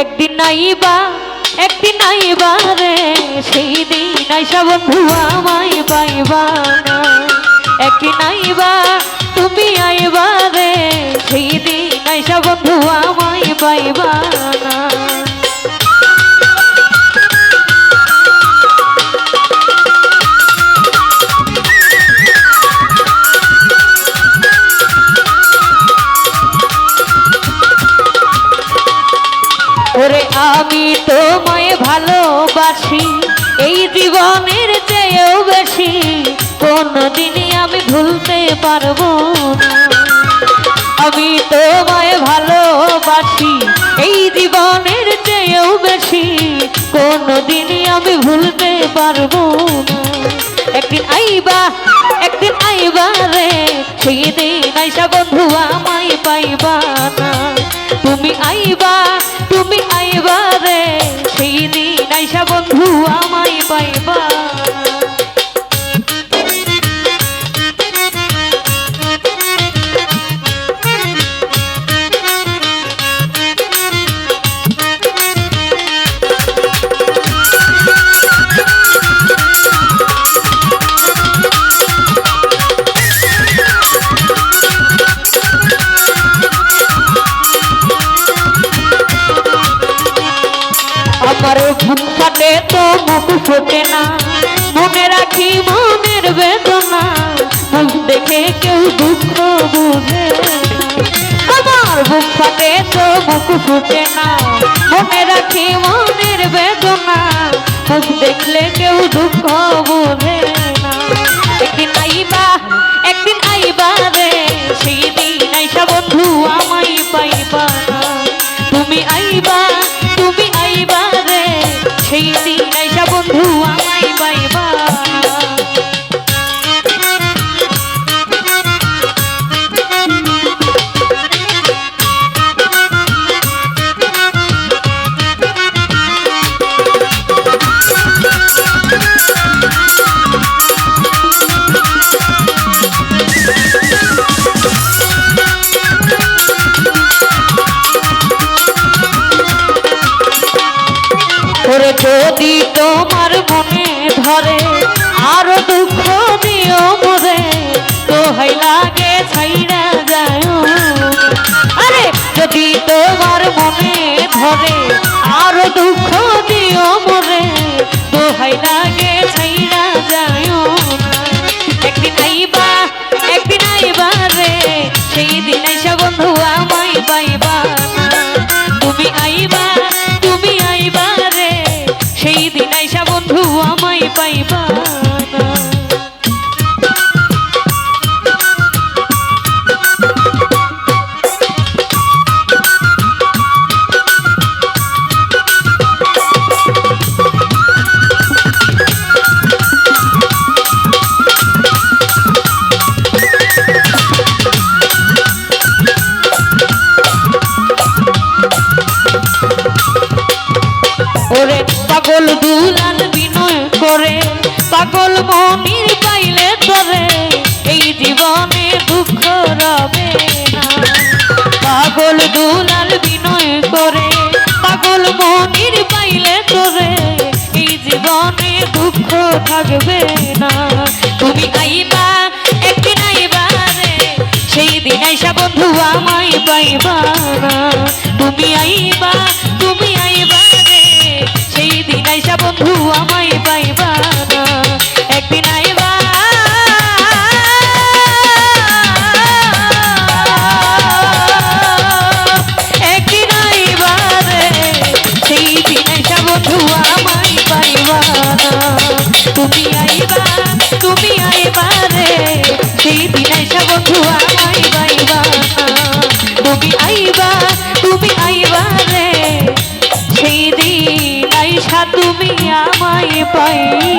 একদিন নাইবা একদিন নাইবা রে, সেই দিন আইসা বন্ধু আমায় পাইবা একদিন নাইবা, তুমি আইবা রে, সেই দিন আইসা বন্ধু আমায় পাইবা তোমায় ভালোবাসি, এই জীবনের চেয়েও বেশি, কোনদিনই আমি ভুলতে পারব আমি তোমায় ভালোবাসি, এই জীবনের চেয়েও বেশি, কোনদিনই আমি ভুলতে পারব একদিন আইবা একদিন আইবা রে, সেই দিন আইসা বন্ধু আমায় পাইবা না। তুমি আইবা তুমি আইবা রে সেই দিন আইসা বন্ধু আমায় পাইবা। বুক তো মুখ ফোটে না, মনে রাখি মনের বেদনা, মুখ দেখে কেউ দুঃখ বুঝে। আমার বুক ফাটে তো মুখ ফুটে না, মনে রাখি মনের বেদনা, মুখ দেখলে কেউ দুঃখ বুঝে ধরে আরও দুঃখ দিও মোরে। দোহাই লাগে ছাইরা যায় একদিন আইবা একদিন আইবা রে, সেই দিন আইসা বন্ধু আমায় পাইবা তুমি আইবা তুমি আইবা রে, সেই দিন আইসা বন্ধু আমায় পাইবা দুলাল বিনয় করে, পাগল মনির পাইলে তোরে এই জীবনে দুঃখ রবে না। পাগল দুলাল বিনয় করে, পাগল মনির পাইলে তোরে এই জীবনে দুঃখ থাকবে না। তুমি আইবা, একদিন আইবা রে, সেই দিন আইসা বন্ধু আমায় পাইবা না। তুমি আইবা তুমি আইবা আইসা বন্ধু আমায় পাইবা না। একদিন আইবা। একদিন আইবা রে, সেই দিন আইসা বন্ধু আমায় পাইবা না। তুমি আইবা তুমি আইবা। সেই